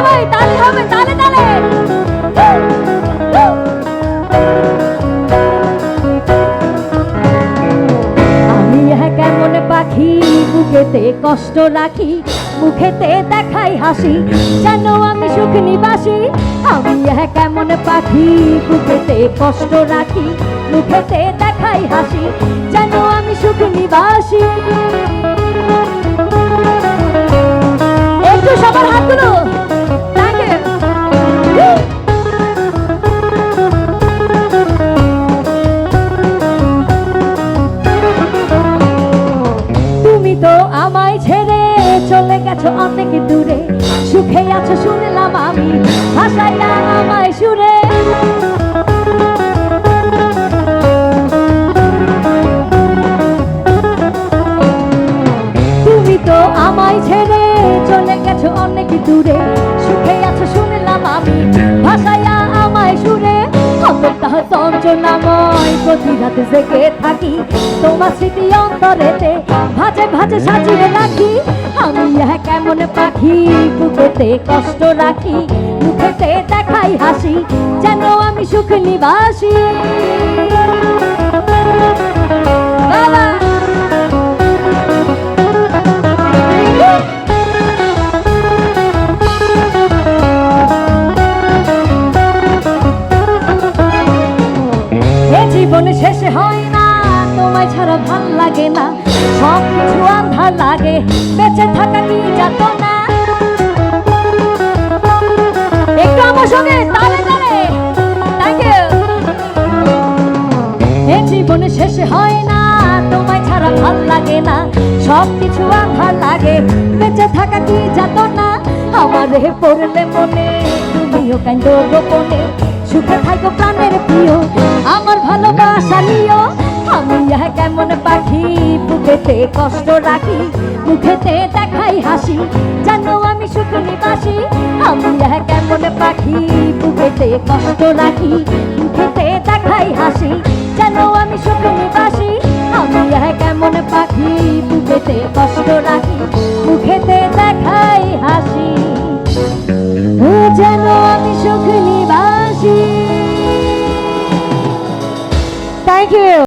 সবাই তালে হবে, তালে তালে। আমি কেমন পাখি, বুকেতে কষ্ট রাখি, মুখেতে দেখাই হাসি, যেন আমি সুখ নিবাসী। আমি কেমন পাখি, বুকেতে কষ্ট রাখি, মুখেতে দেখাই হাসি। গেছো অনেক দূরে, সুখে আছো শুনলাম আমি, ভাষায় না আমায় সুরে। তুমি তো আমায় ছেড়ে চলে গেছো অনেক দূরে, সুখে আছো শুনলাম আমি, ভাষায়া আমায় সুরে। অন্তঃ চঞ্চনাময় প্রতি রাতে জেগে থাকি, তোমার স্মৃতি অন্তরেতে ভাজে ভাজে সাজিয়ে রাখি। আমি কেমন পাখি, বুকেতে কষ্ট রাখি, মুখেতে দেখাই হাসি, যেন আমি সুখ নিবাসী। জীবন শেষে হয় না, তোমায় ছাড়া ভালো লাগে না, সব কিছু আন্ধার লাগে, বেঁচে থাকা শেষে হয় না, তোমায় ছাড়া ভালো লাগে না। সব কিছু আন্ধার লাগে, বেঁচে থাকা কি যাত না? আমারে পড়লে মনে, তুমিও কান্দ গোপনে। সুখে থাকো প্রাণের প্রিয়, আমার ভালোবাসা নিও। আমি ইহা কেমন পাখি, বুকেতে কষ্ট রাখি, মুখেতে দেখাই হাসি। জানো আমি সুখ নিবাসী, আমি ইহা কেমন পাখি, বুকেতে কষ্ট রাখি, মুখেতে দেখাই হাসি। জানো আমি শুধু নিবাসী আমি কেমন পাখি বুকেতে কষ্ট রাখি।